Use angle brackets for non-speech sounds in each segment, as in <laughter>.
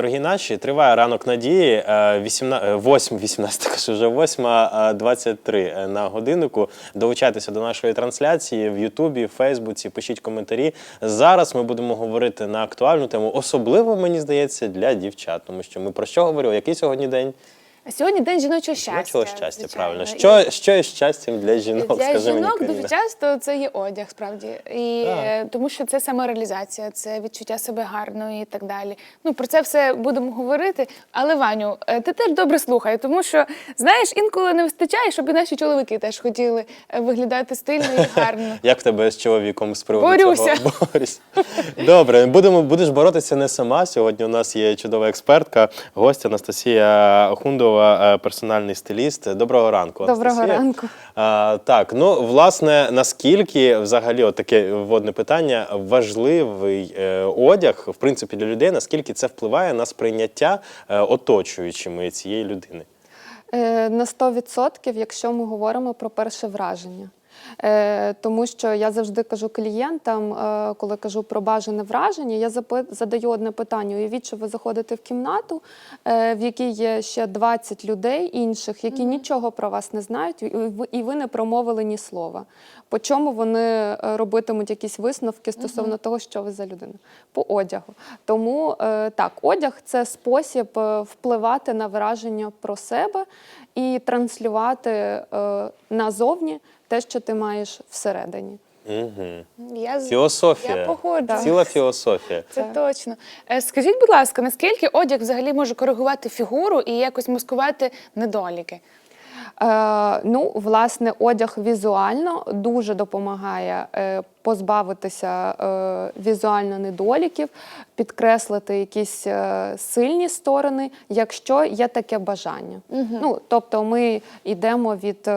Дорогі наші, триває ранок надії. е, 18, 8, 18, кажу, вже 8.23 на годиннику. Долучайтеся до нашої трансляції в Ютубі, Фейсбуці, пишіть коментарі. Зараз ми будемо говорити на актуальну тему, особливо, мені здається, для дівчат. Тому що ми про що говорили? Який сьогодні день? Сьогодні день жіночого щастя. Жіночого щастя, звичайно. правильно. Що, що є щастям для жінок? для Скажи жінок Каріна. дуже часто це є одяг, справді. І е, тому що це самореалізація, це відчуття себе гарно і так далі. Ну про це все будемо говорити. Але Ваню, е, ти теж добре слухай, тому що знаєш, інколи не вистачає, щоб і наші чоловіки теж хотіли е, виглядати стильно і гарно. <laughs> Як в тебе з чоловіком з приводу Борюся. цього? Борюсь. Добре, будемо, будеш боротися не сама. Сьогодні у нас є чудова експертка, гостя Анастасія Хундова, е, персональний стиліст. Доброго ранку. Доброго Анастасія. ранку. А, так, ну власне, наскільки взагалі от таке вводне питання важливий е, одяг, в принципі, для людей, наскільки це впливає на сприйняття е, оточуючими цієї людини? На 100%, якщо ми говоримо про перше враження. Е, Тому що я завжди кажу клієнтам, е, коли кажу про бажане враження, я задаю одне питання. Уявіть, що ви заходите в кімнату, е, в якій є ще 20 людей інших, які нічого про вас не знають, і ви- не промовили ні слова. По чому вони робитимуть якісь висновки стосовно того, що ви за людина? По одягу. Тому так, одяг це спосіб впливати на враження про себе і транслювати назовні те, що ти маєш всередині. Угу. Я з- Філософія. Я погоджуюсь. Ціла філософія. Це точно. Е, Скажіть, будь ласка, наскільки одяг взагалі може коригувати фігуру і якось маскувати недоліки? Е, ну, власне, одяг візуально дуже допомагає е, позбавитися е, візуально недоліків, підкреслити якісь сильні сторони, якщо є таке бажання. Ну, тобто ми йдемо від,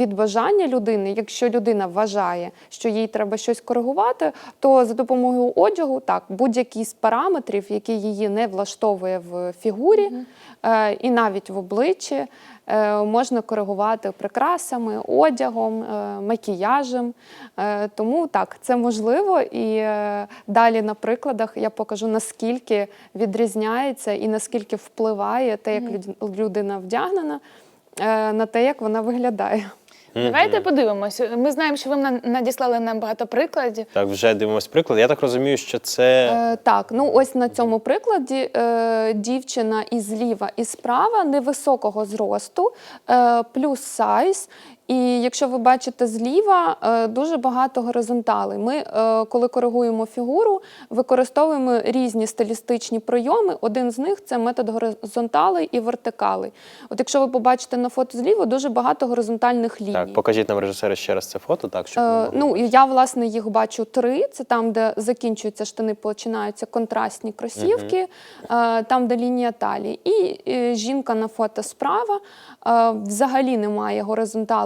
від бажання людини. Якщо людина вважає, що їй треба щось коригувати, то за допомогою одягу так будь-який з параметрів, який її не влаштовує в фігурі е, і навіть в обличчі. Е, Можна коригувати прикрасами, одягом, е, макіяжем. Е, Тому так, це можливо. І далі на прикладах я покажу, наскільки відрізняється і наскільки впливає те, як людина вдягнена, на те, як вона виглядає. Давайте подивимося. Ми знаємо, що ви нам надіслали нам багато прикладів. Так, вже дивимось приклад. Я так розумію, що це. Е, так, ну ось на цьому прикладі е, дівчина і зліва, і справа невисокого зросту, е, плюс сайз. І якщо ви бачите зліва, е, дуже багато горизонталей. Ми, е, коли коригуємо фігуру, використовуємо різні стилістичні прийоми. Один з них це метод горизонталей і вертикалей. От якщо ви побачите на фото зліва, дуже багато горизонтальних ліній. Так, покажіть нам режисери ще раз це фото, так щоб Е, ну, я власне їх бачу три. Це там, де закінчуються штани, починаються контрастні кросівки, е, там, де лінія талії. І е, жінка на фото справа е, взагалі немає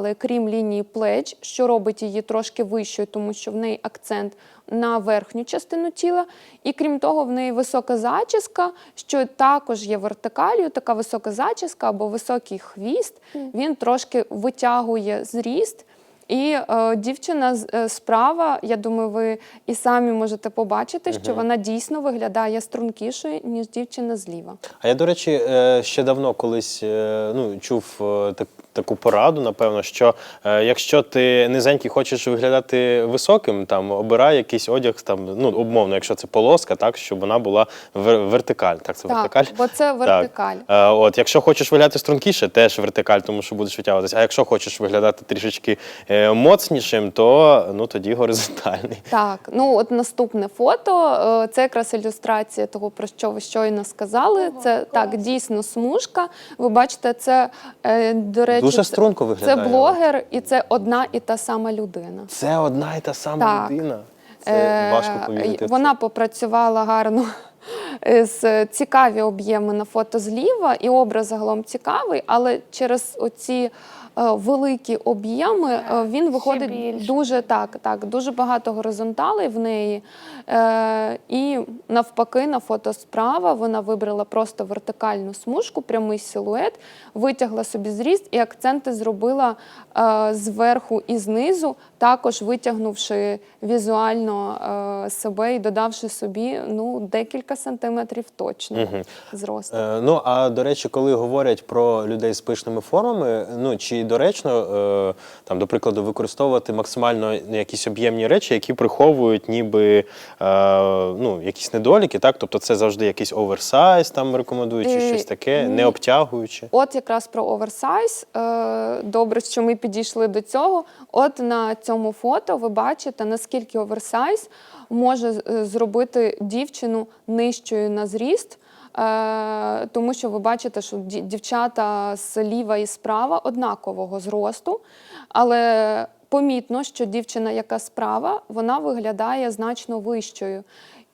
горизонтали, крім лінії плеч, що робить її трошки вищою, тому що в неї акцент на верхню частину тіла. І крім того, в неї висока зачіска, що також є вертикалью, така висока зачіска або високий хвіст. Він трошки витягує зріст. І е, дівчина е, справа, я думаю, ви і самі можете побачити, що вона дійсно виглядає стрункішою, ніж дівчина зліва. А я, до речі, е, ще давно колись е, ну, чув е, так, таку пораду, напевно, що е, якщо ти низенький хочеш виглядати високим, там обирай якийсь одяг, там, ну, умовно, якщо це полоска, так, щоб вона була вер- вертикаль. Так, це Так, вертикаль? бо це вертикаль. Так. Е, От, якщо хочеш виглядати стрункіше, теж вертикаль, тому що будеш витягуватися. А якщо хочеш виглядати трішечки е, моцнішим, то ну, тоді горизонтальний. Так, ну от наступне фото. е, Це якраз ілюстрація того, про що ви щойно сказали. це так, дійсно смужка. Ви бачите, це е, до речі, Дуже це- струнко Це блогер, і це одна і та сама людина. Це одна і та сама Так. людина. Це Е, важко повірити. Вона попрацювала гарно <laughs> з цікаві об'єми на фото зліва, і образ загалом цікавий, але через оці великі об'єми, е, він виходить дуже так, так, дуже багато горизонталей в неї. Е, і навпаки, на фото справа вона вибрала просто вертикальну смужку, прямий силует, витягла собі зріст і акценти зробила е, зверху і знизу, також витягнувши візуально е, себе і додавши собі ну, декілька сантиметрів точно зросту. Е, ну а до речі, коли говорять про людей з пишними формами, ну чи доречно е, там, до прикладу, використовувати максимально якісь об'ємні речі, які приховують ніби е, ну, якісь недоліки, так? Тобто це завжди якийсь оверсайз там рекомендують, чи Е, щось таке, ні. не обтягуючи. От якраз про оверсайз. Добре, що ми підійшли до цього. От на цьому фото ви бачите, наскільки оверсайз може зробити дівчину нижчою на зріст. Е, Тому що ви бачите, що ді- дівчата зліва і справа однакового зросту, але помітно, що дівчина, яка справа, вона виглядає значно вищою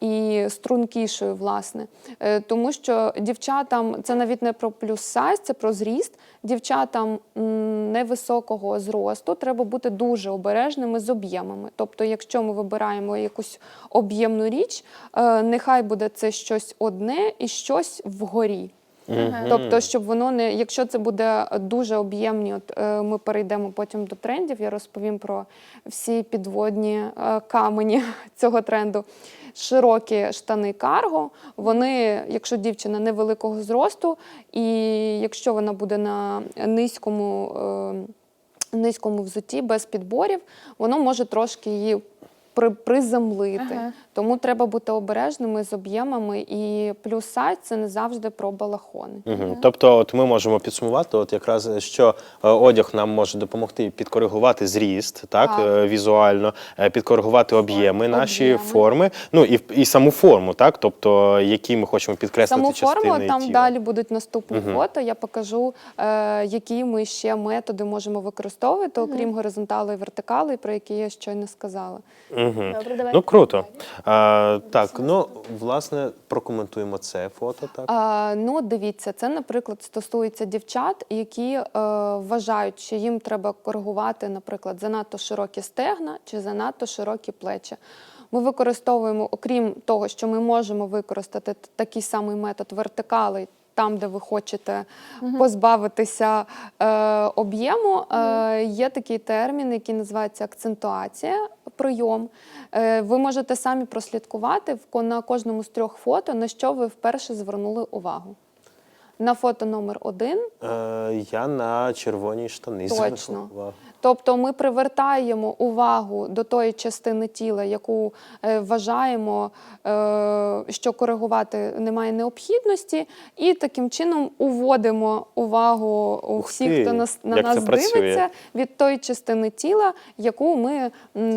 і стрункішою, власне. Е, Тому що дівчатам це навіть не про плюс сайз, це про зріст. Дівчатам невисокого зросту треба бути дуже обережними з об'ємами. Тобто, якщо ми вибираємо якусь об'ємну річ, е, нехай буде це щось одне і щось вгорі. Тобто, щоб воно не, якщо це буде дуже об'ємні, от е, ми перейдемо потім до трендів, я розповім про всі підводні е, камені <laughs> цього тренду. Широкі штани карго, вони, якщо дівчина невеликого зросту, і якщо вона буде на низькому, е, низькому взутті без підборів, воно може трошки її при, приземлити. Ага. Тому треба бути обережними з об'ємами. І плюс сайз це не завжди про балахони. Угу. Тобто, от ми можемо підсумувати, от якраз що е, одяг нам може допомогти підкоригувати зріст, так, Так. е, візуально, е, підкоригувати об'єми наші Об'єми. форми, ну і, і саму форму, так, тобто які ми хочемо підкреслити Саму частини форму там тіла. далі будуть наступні фото. Я покажу, е, які ми ще методи можемо використовувати, окрім горизонтали і вертикали, про які я щойно сказала. Угу. Добре, давай. Ну круто. А, так, ну власне прокоментуємо це фото. Так. А, ну, дивіться, це, наприклад, стосується дівчат, які е, вважають, що їм треба коригувати, наприклад, занадто широкі стегна чи занадто широкі плечі. Ми використовуємо, окрім того, що ми можемо використати такий самий метод вертикали. Там, де ви хочете позбавитися е, об'єму, е, є такий термін, який називається акцентуація, прийом. Е, ви можете самі прослідкувати на кожному з трьох фото, на що ви вперше звернули увагу. На фото номер один Е, я на червоній штани Точно. звернув увагу. Тобто ми привертаємо увагу до тої частини тіла, яку е, вважаємо, е, що коригувати немає необхідності, і таким чином уводимо увагу у всіх, хто нас на як нас це працює. дивиться, від тої частини тіла, яку ми м,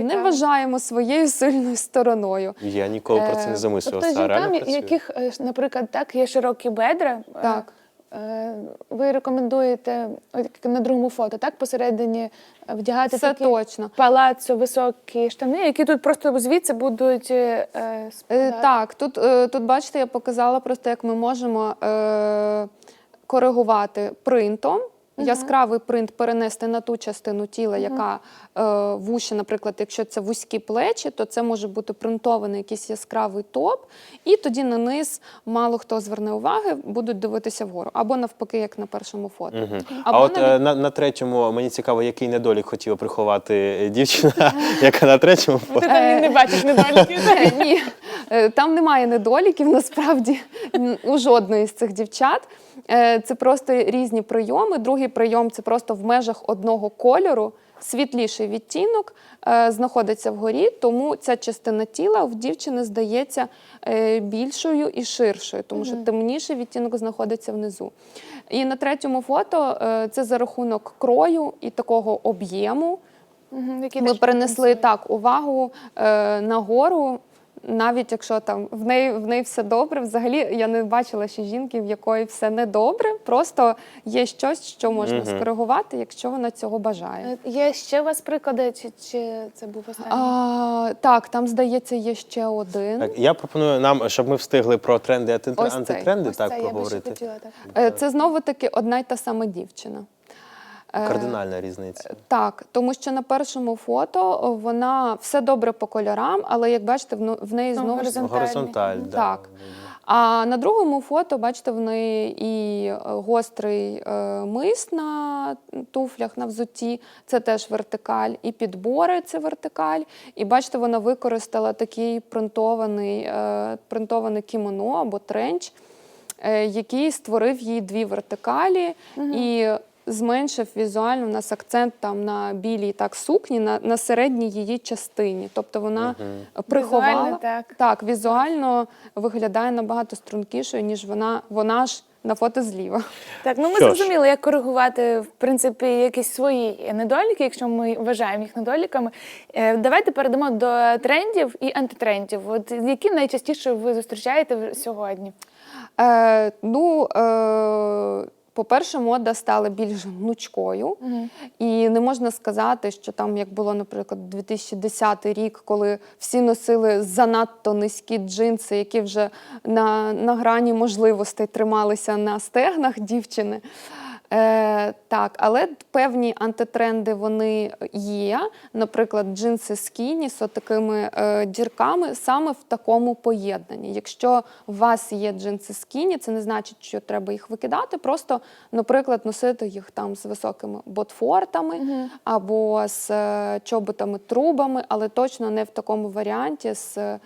не вважаємо своєю сильною стороною. Я ніколи про це не Е, замислювався. Тобто жінкам, яких, наприклад, так, є широкі бедра, Так. Е, ви рекомендуєте на другому фото, так, посередині е, вдягати Все такі точно. палацу високі штани, які тут просто звідси будуть е, е, Е, спадати. Так, тут, е, тут бачите, я показала просто, як ми можемо е, коригувати принтом. Яскравий принт перенести на ту частину тіла, яка е, вуща, наприклад, якщо це вузькі плечі, то це може бути принтований якийсь яскравий топ, і тоді на низ мало хто зверне уваги, будуть дивитися вгору. Або навпаки, як на першому фото. Мгм. Або А от е, на, на третьому мені цікаво, який недолік хотіла приховати е, дівчина, <laughs> яка на третьому Ти фото. там не бачиш недоліків. Е, Ні, там немає недоліків насправді у жодної з цих дівчат. Це просто різні прийоми. Другий прийом це просто в межах одного кольору. Світліший відтінок е, знаходиться вгорі, тому ця частина тіла в дівчини здається е, більшою і ширшою, тому що темніший відтінок знаходиться внизу. І на третьому фото е, це за рахунок крою і такого об'єму. Мгм, які Ми перенесли так увагу е, нагору. Навіть якщо там в неї в неї все добре, взагалі я не бачила ще жінки, в якої все не добре. Просто є щось, що можна Мгм. скоригувати, якщо вона цього бажає. Е, Є ще у вас приклади, чи, чи це був останній? А, так, там здається, є ще один. Так, я пропоную нам, щоб ми встигли про тренди і анти- Ось цей. антитренди Ось так це я би ще хотіла так. Е, Це знову таки одна й та сама дівчина. Е, Кардинальна різниця. Так, тому що на першому фото вона все добре по кольорам, але як бачите, в, ну- неї Ну, знову. Горизонталь, да. Так. А на другому фото, бачите, в неї і е, гострий е, мис на туфлях на взутті, це теж вертикаль, і підбори це вертикаль. І бачите, вона використала такий принтований, е, принтоване кімоно або тренч, е, який створив їй дві вертикалі і зменшив візуально у нас акцент там на білій так сукні, на, на середній її частині. Тобто вона приховала. Візуально так. Так, візуально виглядає набагато стрункішою, ніж вона, вона ж на фото зліва. Так, ну ми Що зрозуміли, як коригувати в принципі якісь свої недоліки, якщо ми вважаємо їх недоліками. Е, Давайте перейдемо до трендів і антитрендів. От які найчастіше ви зустрічаєте сьогодні? Е, ну, е, по-перше, мода стала більш гнучкою, і не можна сказати, що там, як було, наприклад, 2010 рік, коли всі носили занадто низькі джинси, які вже на, на грані можливостей трималися на стегнах дівчини. Е, так, але певні антитренди вони є. Наприклад, джинси скіні з такими е, дірками саме в такому поєднанні. Якщо у вас є джинси скіні, це не значить, що треба їх викидати. Просто, наприклад, носити їх там з високими ботфортами або з е, чоботами-трубами, але точно не в такому варіанті з е,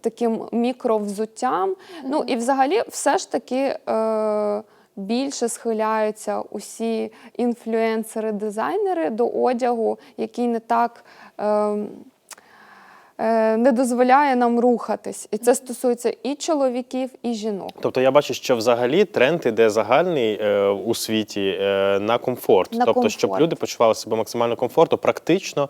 таким мікровзуттям. Ну і взагалі, все ж таки. Е, більше схиляються усі інфлюенсери-дизайнери до одягу, який не так ем, е, не дозволяє нам рухатись. І це стосується і чоловіків, і жінок. Тобто я бачу, що взагалі тренд іде загальний е, у світі е, на комфорт. На тобто, щоб люди почували себе максимально комфортно, практично. Е,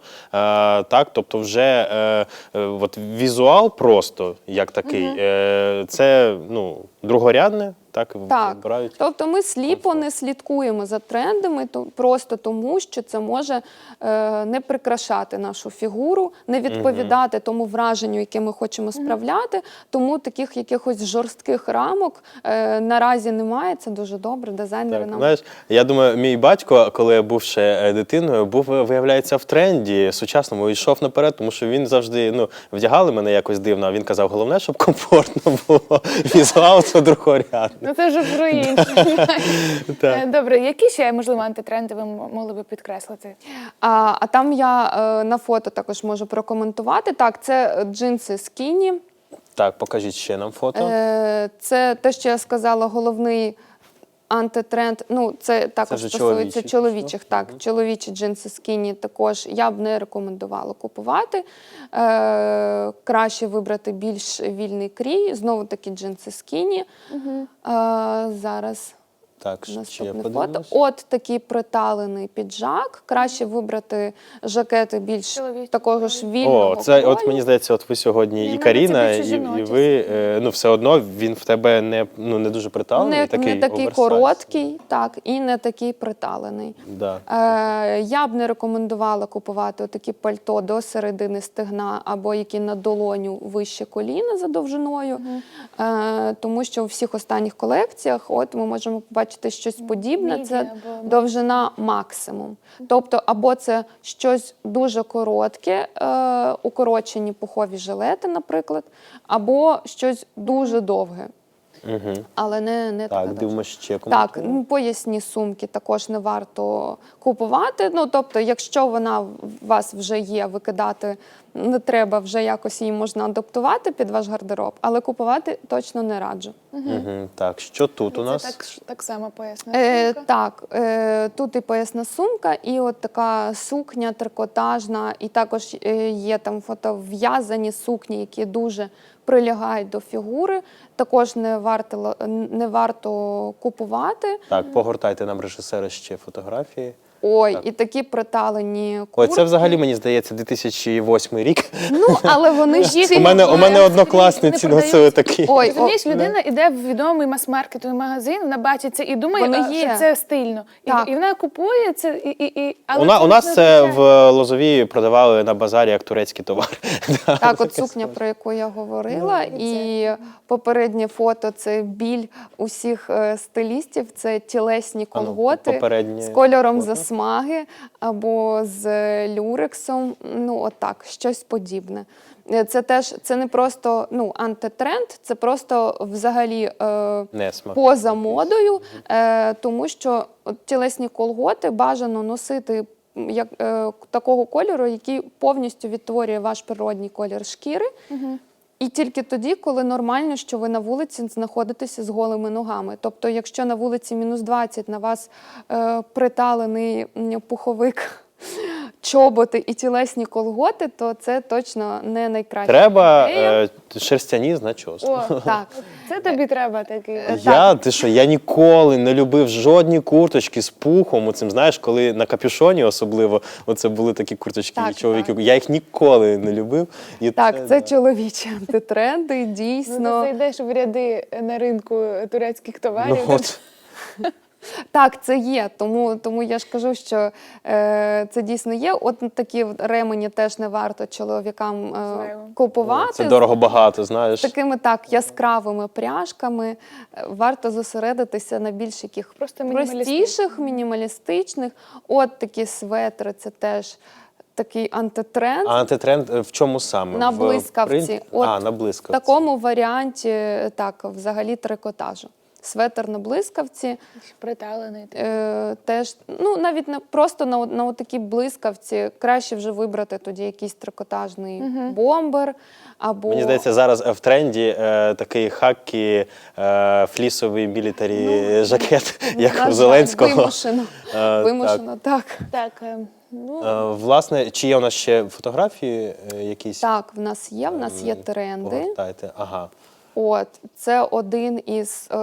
так, тобто, вже е, е, от візуал просто як такий, е, це ну, другорядне, так, Так, вибирають. тобто ми сліпо не слідкуємо за трендами, то просто тому, що це може е, не прикрашати нашу фігуру, не відповідати тому враженню, яке ми хочемо справляти. Тому таких якихось жорстких рамок е, наразі немає. Це дуже добре. Дизайнери Так, нам знаєш, я думаю, мій батько, коли я був ще е, дитиною, був, е, виявляється, в тренді сучасному йшов наперед, тому що він завжди ну, вдягали мене якось дивно, а він казав, головне, щоб комфортно було. <laughs> Візуал це другорядне. Ну це вже про інше. <laughs> Так. Е, Добре, які ще можливо антитренди ви могли би підкреслити? А, а там я е, на фото також можу прокоментувати. Так, це джинси скіні. Так, покажіть ще нам фото. Е, Це те, що я сказала, головний антитренд. Ну, це також це стосується чоловічі, чоловічих. Так, чоловічі джинси скіні також я б не рекомендувала купувати. Е, краще вибрати більш вільний крій. Знову таки джинси скіні. Е, зараз. Так, ще Наступне фото. От такий приталений піджак. Краще вибрати жакети більш Чоловічі, такого ж вільного. О, це от мені здається, от ви сьогодні Ні, і Каріна, і, і ви ну ну все одно він в тебе не ну не дуже приталений, не, такий не такий короткий, так, і не такий приталений. Да. Е, я б не рекомендувала купувати такі пальто до середини стегна або які на долоню вище коліна за довжиною, е, тому що у всіх останніх колекціях от ми можемо побачити щось подібне. Це або- довжина максимум. Тобто, або це щось дуже коротке, е, укорочені пухові жилети, наприклад, або щось дуже довге. Угу. Але не, не Так, дивимося ще Так, ну, поясні сумки також не варто купувати. Ну, тобто, якщо вона у вас вже є, викидати не треба, вже якось її можна адаптувати під ваш гардероб, але купувати точно не раджу. Угу. Так, що тут у нас? так, так само поясню. Е, так, е, тут і поясна сумка, і от така сукня трикотажна, і також е, є там фотов'язані сукні, які дуже прилягають до фігури. Також не варто, не варто купувати. Так, погортайте нам режисери ще фотографії. Ой, Так. і такі приталені Ой, це взагалі мені здається 2008 рік. Ну, але вони ж У мене у мене однокласниці носили такі. Ой, Розумієш, людина йде в відомий мас-маркетовий магазин, вона бачить це і думає, Вони є. що це стильно. І, Так. і вона купує це, і, і, і, але У, на, це у нас це в Лозовій продавали на базарі як турецький товар. <laughs> Так, от сукня, про яку я говорила, Ну, і попереднє фото це біль усіх е, стилістів. Це тілесні ну, колготи з кольором фото. Смаги або з люрексом. Ну, отак, щось подібне. Е, Це теж це не просто ну, антитренд, це просто взагалі е, Несмак. поза модою, е, тому що тілесні колготи бажано носити як, е, такого кольору, який повністю відтворює ваш природній колір шкіри. І тільки тоді, коли нормально, що ви на вулиці знаходитеся з голими ногами. Тобто, якщо на вулиці мінус 20 на вас е, приталений пуховик, чоботи і тілесні колготи, то це точно не найкраще. Треба е, шерстяні з начосом. О, Так. <laughs> це тобі треба такий. Я ти що, я ніколи не любив жодні курточки з пухом. Оцим, знаєш, коли на капюшоні особливо, оце були такі курточки Так, від чоловіків. Я їх ніколи не любив. І Так, це да. чоловічі антитренди, Ну, дійсно. ти зайдеш в ряди на ринку турецьких товарів. Ну, от. <laughs> Так, це є. Тому, тому я ж кажу, що е, це дійсно є. От такі ремені теж не варто чоловікам е, купувати. Це дорого багато, знаєш. Такими так яскравими пряжками варто зосередитися на більш яких Просто мінімалістичних. простіших, мінімалістичних. От такі светри, це теж такий антитренд. А антитренд е, в чому саме? На блискавці. принт- От а, на В блискавці. такому варіанті е, так, взагалі трикотажу. Светр на блискавці. Приталений. Е, теж, ну навіть не просто на, на такій блискавці краще вже вибрати тоді якийсь трикотажний бомбер або Мені здається, зараз е, в тренді е, такий хакі е, флісовий мілітарі <laughs> жакет, як Ну, на у Зеленського. Вимушено. <laughs> Е, Вимушено, так. Так, е, ну, Е, Власне, чи є у нас ще фотографії е, якісь? Так, в нас є, в нас є тренди. Погортайте. Ага. От це один із е,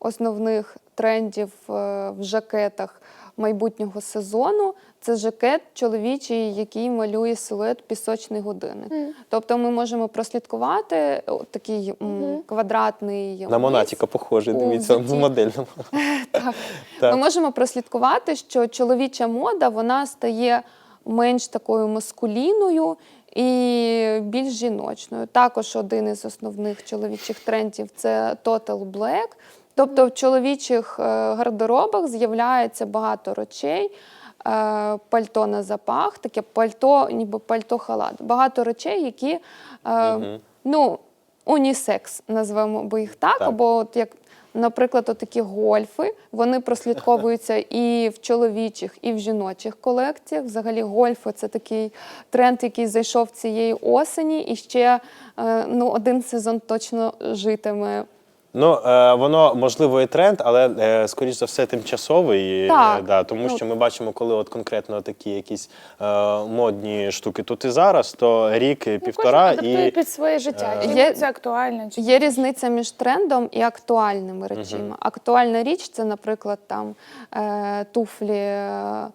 основних трендів е, в жакетах майбутнього сезону. Це жакет чоловічий, який малює силует пісочний годинник. Тобто ми можемо прослідкувати от такий м, квадратний На лист. Монатіка похожий, дивіться, в модельному. <laughs> Так. <laughs> Так. Ми можемо прослідкувати, що чоловіча мода вона стає менш такою маскулінною і більш жіночною. Також один із основних чоловічих трендів це Total Black. Тобто в чоловічих е, гардеробах з'являється багато речей. е, Пальто на запах, таке пальто, ніби пальто-халат. Багато речей, які е, ну, унісекс, назвемо би їх так, Так. або от як Наприклад, такі гольфи вони прослідковуються <laughs> і в чоловічих, і в жіночих колекціях. Взагалі, гольфи це такий тренд, який зайшов цієї осені, і ще е, ну, один сезон точно житиме. Ну, е, воно можливо і тренд, але е, скоріш за все тимчасовий. е, Да, тому Ну, що ми бачимо, коли от конкретно такі якісь е, модні штуки тут і зараз, то рік, і ну, півтора кожен адаптує і під своє життя. Е, Є- це актуально? Чи... Є різниця між трендом і актуальними речами. Актуальна річ це, наприклад, там е, туфлі. е,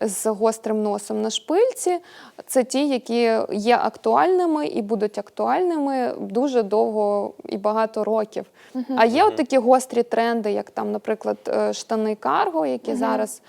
З гострим носом на шпильці. Це ті, які є актуальними і будуть актуальними дуже довго і багато років. А є от такі гострі тренди, як там, наприклад, е, штани карго, які зараз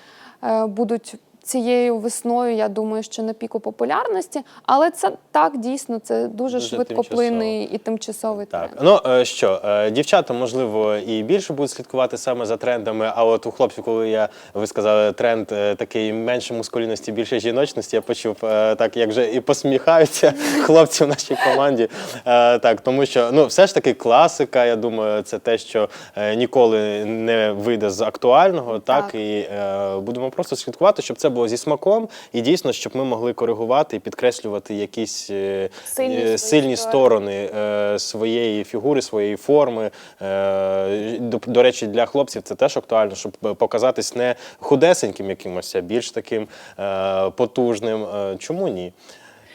е, будуть цією весною, я думаю, що на піку популярності. Але це так дійсно це дуже, Дуже швидкоплинний і тимчасовий Так, тренд. ну е, що, е, дівчата, можливо, і більше будуть слідкувати саме за трендами. А от у хлопців, коли я ви сказали, тренд е, такий менше мускулінності, більше жіночності, я почув так, як же і посміхаються <laughs> хлопці в нашій команді. Так, тому що ну, все ж таки класика. Я думаю, це те, що ніколи не вийде з актуального. Так, Так. і будемо просто слідкувати, щоб це було зі смаком, і дійсно, щоб ми могли коригувати і підкреслювати якісь е, Сильні е, свої сильні сторони. е, своєї фігури, своєї форми. Е, до, до речі, для хлопців це теж актуально, щоб показатись не худесеньким якимось, а більш таким е, потужним. Е, чому ні?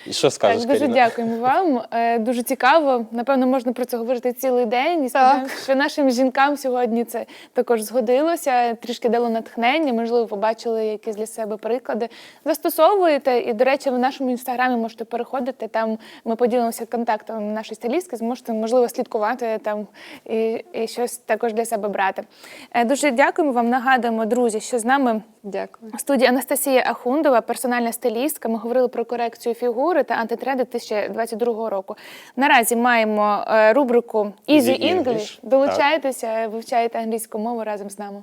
І що скажеш, Так, дуже Каріна? дякуємо вам. Е, Дуже цікаво. Напевно, можна про це говорити цілий день. І сподіваємося, що нашим жінкам сьогодні це також згодилося, трішки дало натхнення, можливо, побачили якісь для себе приклади. Застосовуєте. І, до речі, в нашому інстаграмі можете переходити. Там ми поділимося контактом нашої стилістки, зможете, можливо, слідкувати там і, і щось також для себе брати. Е, Дуже дякуємо вам. Нагадуємо, друзі, що з нами. Дякую. У студії Анастасія Ахундова, персональна стилістка. Ми говорили про корекцію фігури та антитренди 2022 року. Наразі маємо е, рубрику Easy. English. Долучайтеся, вивчайте англійську мову разом з нами.